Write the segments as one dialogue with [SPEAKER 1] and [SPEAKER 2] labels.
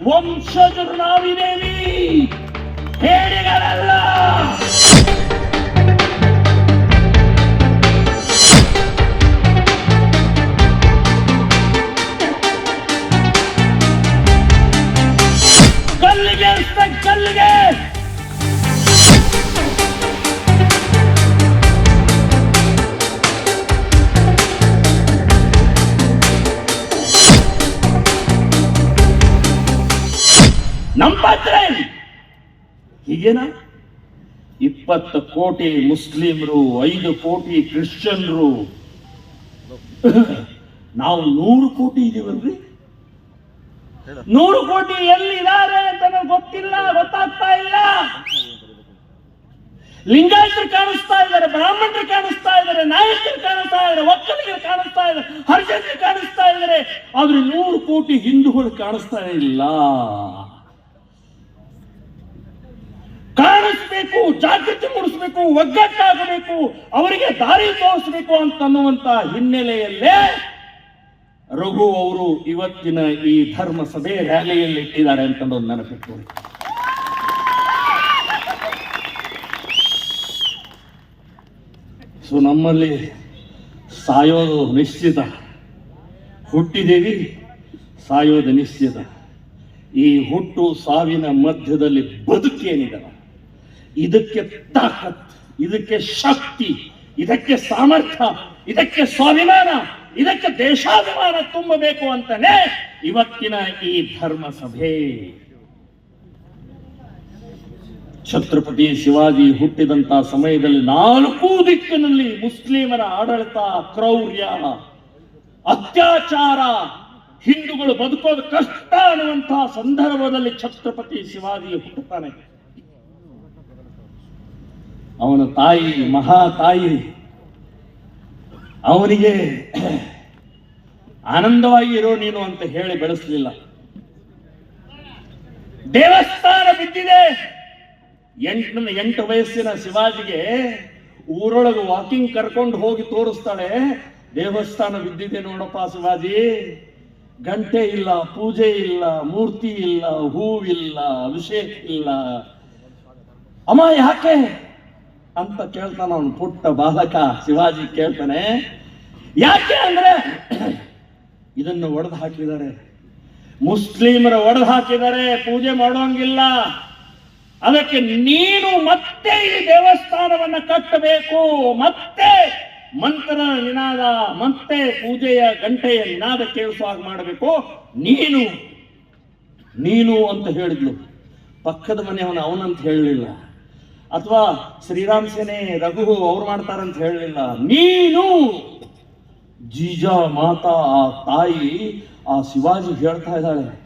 [SPEAKER 1] ವಂಶಜರು ನಾವಿದ್ದೇವಿ ಹೇಳಿಗಳಲ್ಲ ಕಲ್ಲಿಗೆ ಇನ್ಸ್ಪೆಕ್ಟ್ ಕಲ್ಲಿಗೆ ಪಾತ್ರ ಹೀಗೇನ? ಇಪ್ಪತ್ತು ಕೋಟಿ ಮುಸ್ಲಿಮರು, ಐದು ಕೋಟಿ ಕ್ರಿಶ್ಚಿಯನ್ರು. ನಾವು ನೂರು ಕೋಟಿ ಇದೀವಲ್ರಿ? ನೂರು ಕೋಟಿ ಎಲ್ಲಿದ್ದಾರೆ ಅಂತ ಗೊತ್ತಿಲ್ಲ, ಗೊತ್ತಾಗ್ತಾ ಇಲ್ಲ. ಲಿಂಗಾಯತರು ಕಾಣಿಸ್ತಾ ಇದ್ದಾರೆ, ಬ್ರಾಹ್ಮಣರು ಕಾಣಿಸ್ತಾ ಇದ್ದಾರೆ, ನಾಯಕರು ಕಾಣಿಸ್ತಾ ಇದ್ದಾರೆ, ಒಕ್ಕಲಿಗರು ಕಾಣಿಸ್ತಾ ಇದ್ದಾರೆ ಹರಿಜನರು ಕಾಣಿಸ್ತಾ ಇದ್ದಾರೆ. ಆದ್ರೆ ನೂರು ಕೋಟಿ ಹಿಂದೂಗಳು ಕಾಣಿಸ್ತಾ ಇಲ್ಲ. ಕಾಣಿಸ್ಬೇಕು, ಜಾಗೃತಿ ಮೂಡಿಸ್ಬೇಕು, ಒಗ್ಗಟ್ಟಾಗಬೇಕು, ಅವರಿಗೆ ದಾರಿ ತೋರಿಸ್ಬೇಕು ಅಂತನ್ನುವಂತ ಹಿನ್ನೆಲೆಯಲ್ಲೇ ರಘು ಅವರು ಇವತ್ತಿನ ಈ ಧರ್ಮ ಸಭೆ ರ್ಯಾಲಿಯಲ್ಲಿ ಇಟ್ಟಿದ್ದಾರೆ ಅಂತಂದು ಒಂದು ನೆನಪಿತ್ತು ಸೊ ನಮ್ಮಲ್ಲಿ ಸಾಯೋದು ನಿಶ್ಚಿತ. ಹುಟ್ಟಿದ್ದೀವಿ, ಸಾಯೋದು ನಿಶ್ಚಿತ. ಈ ಹುಟ್ಟು ಸಾವಿನ ಮಧ್ಯದಲ್ಲಿ ಬದುಕೇನಿದೆ ಇದಕ್ಕೆ ತಾಕತ್, ಇದಕ್ಕೆ ಶಕ್ತಿ, ಇದಕ್ಕೆ ಸಾಮರ್ಥ್ಯ, ಇದಕ್ಕೆ ಸ್ವಾಭಿಮಾನ, ಇದಕ್ಕೆ ದೇಶಾಭಿಮಾನ ತುಂಬಬೇಕು ಅಂತಾನೆ ಇವತ್ತಿನ ಈ ಧರ್ಮ ಸಭೆ ಛತ್ರಪತಿ ಶಿವಾಜಿ ಹುಟ್ಟಿದಂತ ಸಮಯದಲ್ಲಿ ನಾಲ್ಕು ದಿಕ್ಕಿನಲ್ಲಿ ಮುಸ್ಲಿಮರ ಆಡಳಿತ, ಕ್ರೌರ್ಯ, ಅತ್ಯಾಚಾರ, ಹಿಂದೂಗಳು ಬದುಕೋದು ಕಷ್ಟ ಅನ್ನುವಂತಹ ಸಂದರ್ಭದಲ್ಲಿ ಛತ್ರಪತಿ ಶಿವಾಜಿ ಹುಟ್ಟುತ್ತಾನೆ. ಅವನ ತಾಯಿ, ಮಹಾ ತಾಯಿ. ಅವನಿಗೆ ಆನಂದವಾಗಿ ಇರೋ ನೀನು ಅಂತ ಹೇಳಿ ಬೆಳೆಸಲಿಲ್ಲ. ದೇವಸ್ಥಾನ ಬಿದ್ದಿದೆ. ಎಂಟು ಎಂಟು ವಯಸ್ಸಿನ ಶಿವಾಜಿಗೆ ಊರೊಳಗೆ ವಾಕಿಂಗ್ ಕರ್ಕೊಂಡು ಹೋಗಿ ತೋರಿಸ್ತಾಳೆ, ದೇವಸ್ಥಾನ ಬಿದ್ದಿದೆ ನೋಡಪ್ಪ ಶಿವಾಜಿ. ಗಂಟೆ ಇಲ್ಲ, ಪೂಜೆ ಇಲ್ಲ, ಮೂರ್ತಿ ಇಲ್ಲ, ಹೂವಿಲ್ಲ, ಅಭಿಷೇಕ ಇಲ್ಲ. ಅಮ್ಮ ಯಾಕೆ? ಅಂತ ಕೇಳ್ತಾನ ಅವನು ಪುಟ್ಟ ಬಾಲಕ ಶಿವಾಜಿ ಕೇಳ್ತಾನೆ. ಯಾಕೆ ಅಂದ್ರೆ ಇದನ್ನು ಒಡೆದು ಹಾಕಿದ್ದಾರೆ. ಮುಸ್ಲಿಮರ ಒಡೆದು ಹಾಕಿದ್ದಾರೆ, ಪೂಜೆ ಮಾಡೋಂಗಿಲ್ಲ. ಅದಕ್ಕೆ ನೀನು ಮತ್ತೆ ಈ ದೇವಸ್ಥಾನವನ್ನ ಕಟ್ಟಬೇಕು, ಮತ್ತೆ ಮಂತ್ರ ನಿನಾದ, ಮತ್ತೆ ಪೂಜೆಯ ಗಂಟೆಯ ನಿನಾದ ಕೇಳಿಸುವಾಗ ಮಾಡಬೇಕು. ನೀನು ನೀನು ಅಂತ ಹೇಳಿದ್ಲು. ಪಕ್ಕದ ಮನೆಯವನು ಅವನಂತ ಹೇಳಲಿಲ್ಲ. ಅಥವಾ ಶ್ರೀರಾಮ್ ಸೇನೆ ರಘು ಅವ್ರು ಮಾಡ್ತಾರಂತ ಹೇಳಲಿಲ್ಲ. ನೀನು ಜೀಜಾ ಮಾತಾ ಆ ತಾಯಿ ಆ ಶಿವಾಜಿ ಹೇಳ್ತಾ ಇದ್ದಾಳೆ.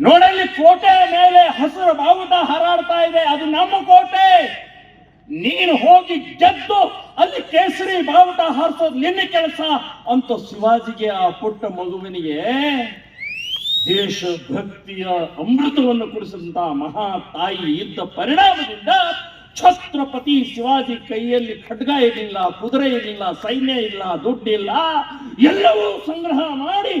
[SPEAKER 1] ನೋಡಲ್ಲಿ ಕೋಟೆ ಮೇಲೆ ಹಸಿರು ಬಾವುಟ ಹಾರಾಡ್ತಾ ಇದೆ. ಅದು ನಮ್ಮ ಕೋಟೆ. ನೀನು ಹೋಗಿ ಗೆದ್ದು ಅಲ್ಲಿ ಕೇಸರಿ ಬಾವುಟ ಹಾರಿಸೋದು ನಿನ್ನ ಕೆಲಸ ಅಂತ ಶಿವಾಜಿಗೆ ಆ ಪುಟ್ಟ ಮಗುವಿನಿಗೆ ದೇಶಭಕ್ತಿಯ ಅಮೃತವನ್ನು ಕುಡಿಸಿದಂತ ಮಹಾ ತಾಯಿ ಇದ್ದ ಪರಿಣಾಮದಿಂದ ಛತ್ರಪತಿ ಶಿವಾಜಿ ಕೈಯಲ್ಲಿ ಖಡ್ಗ ಇರಲಿಲ್ಲ, ಕುದುರೆ ಇರಲಿಲ್ಲ, ಸೈನ್ಯ ಇಲ್ಲ ದುಡ್ಡಿಲ್ಲ ಎಲ್ಲವೂ ಸಂಗ್ರಹ ಮಾಡಿ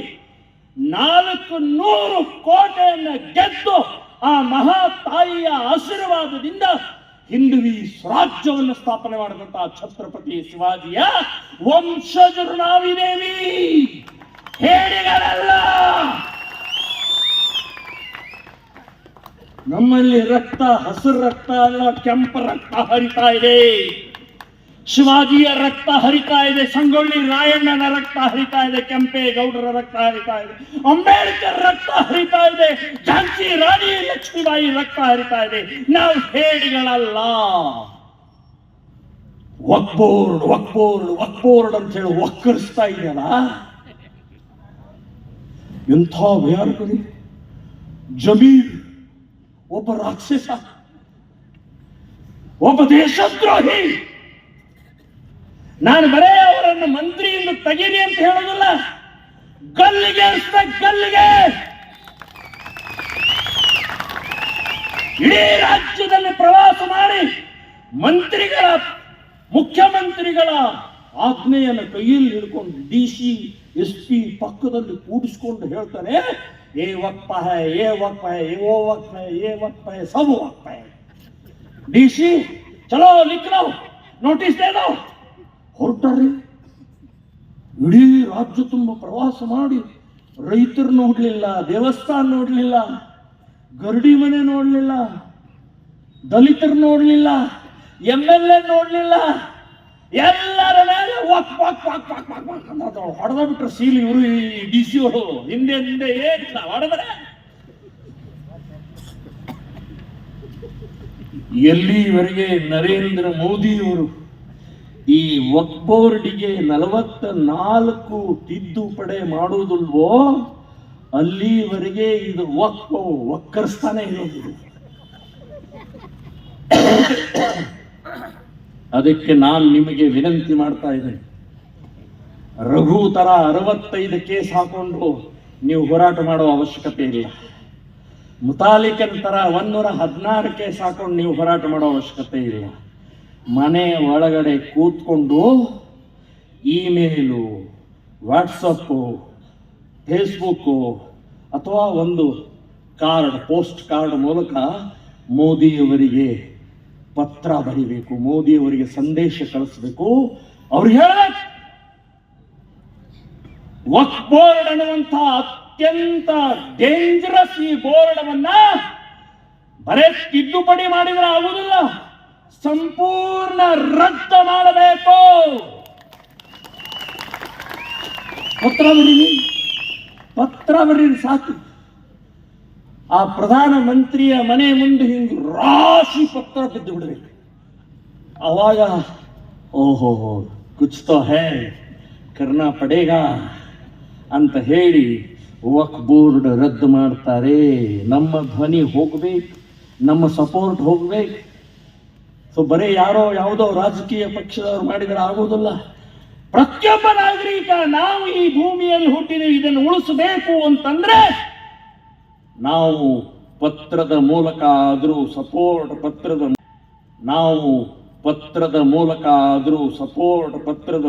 [SPEAKER 1] ನಾಲ್ಕು ನೂರು ಕೋಟೆಯನ್ನು ಗೆದ್ದು ಆ ಮಹಾ ತಾಯಿಯ ಆಶೀರ್ವಾದದಿಂದ ಹಿಂದುವಿ ಸ್ವರಾಜ್ಯವನ್ನು ಸ್ಥಾಪನೆ ಮಾಡಿದಂತಹ ಛತ್ರಪತಿ ಶಿವಾಜಿಯ ವಂಶಜರು ನಾವಿದೇವಿ ಹೇಡಿಗಳಲ್ಲ ನಮ್ಮಲ್ಲಿ ರಕ್ತ, ಹಸಿರು ರಕ್ತ ಅಲ್ಲ, ಕೆಂಪು ರಕ್ತ ಹರಿತಾ ಇದೆ. ಶಿವಾಜಿಯ ರಕ್ತ ಹರಿತಾ ಇದೆ, ಸಂಗೊಳ್ಳಿ ರಾಯಣ್ಣನ ರಕ್ತ ಹರಿತಾ ಇದೆ ಕೆಂಪೇಗೌಡರ ರಕ್ತ ಹರಿತಾ ಇದೆ, ಅಂಬೇಡ್ಕರ್ ರಕ್ತ ಹರಿತಾ ಇದೆ, ಝಾನ್ಸಿ ರಾಣಿ ಲಕ್ಷ್ಮೀಬಾಯಿ ರಕ್ತ ಹರಿತಾ ಇದೆ. ನಾವು ಹೇಡಿಗಳಲ್ಲ. ಒಕ್ಬೋರ್ಡ್ ಒಕ್ಬೋರ್ಡ್ ಒಕ್ಬೋರ್ಡ್ ಅಂತ ಹೇಳಿ ಒಕ್ಕರಿಸ್ತಾ ಇದೆಯಲ್ಲ? ಎಂಥ ಭಯಾನಕರಿ ಜಮೀರ್ ಒಬ್ಬ ರಾಕ್ಷಸ, ಒಬ್ಬ ದೇಶದ್ರೋಹಿ. ನಾನು ಬರೇ ಅವರನ್ನು ಮಂತ್ರಿಯಿಂದ ತೆಗೀರಿ ಅಂತ ಹೇಳೋದಿಲ್ಲ ಗಲ್ಲಿಗೆ ಗಲ್ಲಿಗೆ ಇಡೀ ರಾಜ್ಯದಲ್ಲಿ ಪ್ರವಾಸ ಮಾಡಿ ಮಂತ್ರಿಗಳ, ಮುಖ್ಯಮಂತ್ರಿಗಳ ಆಜ್ಞೆಯನ್ನು ಕೈಯಲ್ಲಿ ಹಿಡ್ಕೊಂಡು ಡಿ ಸಿ, ಎಸ್ ಪಿ ಪಕ್ಕದಲ್ಲಿ ಕೂಡಿಸ್ಕೊಂಡು ಹೇಳ್ತಾನೆ ये वक्त है ये वक्त है ये वो वक्त है ये वक्त है सब वक्त है ಡಿಸಿ ಚಲೋ ಲಿಖ್ लो ನೋಟಿಸ್ दे दो ಹೊರಟಾರ್ರಿ ಇಡೀ ರಾಜ್ಯ ತುಂಬ ಪ್ರವಾಸ ಮಾಡಿ ರೈತರು ನೋಡ್ಲಿಲ್ಲ ದೇವಸ್ಥಾನ ನೋಡ್ಲಿಲ್ಲ ಗರಡಿ ಮನೆ ನೋಡ್ಲಿಲ್ಲ ದಲಿತರು ನೋಡ್ಲಿಲ್ಲ ಎಮ್ ಎಲ್ ಎ ನೋಡ್ಲಿಲ್ಲ ಎಲ್ಲರ ಮೇಲೆ ಹೊಡೆದ ಬಿಟ್ರು ಸೀಲ್ ಇವರು ಡಿ ಸಿ ಅವರು. ಹಿಂದೆ ಹಿಂದೆ ಏನಿಲ್ಲ ಹೊಡೆದ್ರೆ? ಎಲ್ಲಿವರೆಗೆ ನರೇಂದ್ರ ಮೋದಿಯವರು ಈ ವಕ್ ಬೋರ್ಡಿಗೆ ನಲವತ್ತ ನಾಲ್ಕು ತಿದ್ದುಪಡೆ ಮಾಡುವುದಿಲ್ವೋ, ಅಲ್ಲಿವರೆಗೆ ಇದು ವಕ್ ವಕ್ಕರ್ಸ್ತಾನೆ ಇರೋದು. ಅದಕ್ಕೆ ನಾನು ನಿಮಗೆ ವಿನಂತಿ ಮಾಡ್ತಾ ಇದ್ದೇನೆ. ರಘು ತರ ಅರವತ್ತೈದು ಕೇಸ್ ಹಾಕೊಂಡು ನೀವು ಹೋರಾಟ ಮಾಡೋ ಅವಶ್ಯಕತೆ ಇಲ್ಲ. ಮುತಾಲಿಕನ್ ತರ ಒಂದೂರ ಹದಿನಾರು ಕೇಸ್ ಹಾಕೊಂಡು ನೀವು ಹೋರಾಟ ಮಾಡೋ ಅವಶ್ಯಕತೆ ಇಲ್ಲ. ಮನೆ ಒಳಗಡೆ ಕೂತ್ಕೊಂಡು ಇಮೇಲು ವಾಟ್ಸಪ್ಪು ಫೇಸ್ಬುಕ್ಕು ಅಥವಾ ಒಂದು ಕಾರ್ಡ್, ಪೋಸ್ಟ್ ಕಾರ್ಡ್ ಮೂಲಕ ಮೋದಿಯವರಿಗೆ ಪತ್ರ ಬರೀಬೇಕು, ಮೋದಿಯವರಿಗೆ ಸಂದೇಶ ಕಳಿಸ್ಬೇಕು. ಅವ್ರು ಹೇಳಬೇಕು. ವಕ್ ಬೋರ್ಡ್ ಅನ್ನುವಂಥ ಅತ್ಯಂತ ಡೇಂಜರಸ್ ಈ ಬೋರ್ಡವನ್ನ ಬರೇ ತಿದ್ದುಪಡಿ ಮಾಡಿದ್ರೆ ಆಗುದಿಲ್ಲ. ಸಂಪೂರ್ಣ ರದ್ದು ಮಾಡಬೇಕು. ಪತ್ರ ಬರೀರಿ. ಪತ್ರ ಬರೀರಿ, ಸಾಕು. ಆ ಪ್ರಧಾನ ಮಂತ್ರಿಯ ಮನೆ ಮುಂದೆ ಹಿಂಗೆ ರಾಶಿ ಪತ್ರ ಬಿದ್ದು ಬಿಡಬೇಕು. ಅವಾಗ, ಓಹೋ ಕುಚ್ ತೋ ಹೇ, ಕರ್ಣ ಪಡೆಗ ಅಂತ ಹೇಳಿ ವಕ್ ಬೋರ್ಡ್ ರದ್ದು ಮಾಡ್ತಾರೆ. ನಮ್ಮ ಧ್ವನಿ ಹೋಗ್ಬೇಕು, ನಮ್ಮ ಸಪೋರ್ಟ್ ಹೋಗ್ಬೇಕು. ಸೊ, ಬರೀ ಯಾರೋ ಯಾವುದೋ ರಾಜಕೀಯ ಪಕ್ಷದವ್ರು ಮಾಡಿದರೆ ಆಗೋದಿಲ್ಲ. ಪ್ರತಿಯೊಬ್ಬ ನಾಗರಿಕ, ನಾವು ಈ ಭೂಮಿಯಲ್ಲಿ ಹುಟ್ಟಿದೀವಿ, ಇದನ್ನು ಉಳಿಸಬೇಕು ಅಂತಂದ್ರೆ ನಾವು ಪತ್ರದ ಮೂಲಕ ಆದರೂ ಸಪೋರ್ಟ್ ಪತ್ರದ ನಾವು ಪತ್ರದ ಮೂಲಕ ಆದರೂ ಸಪೋರ್ಟ್ ಪತ್ರದ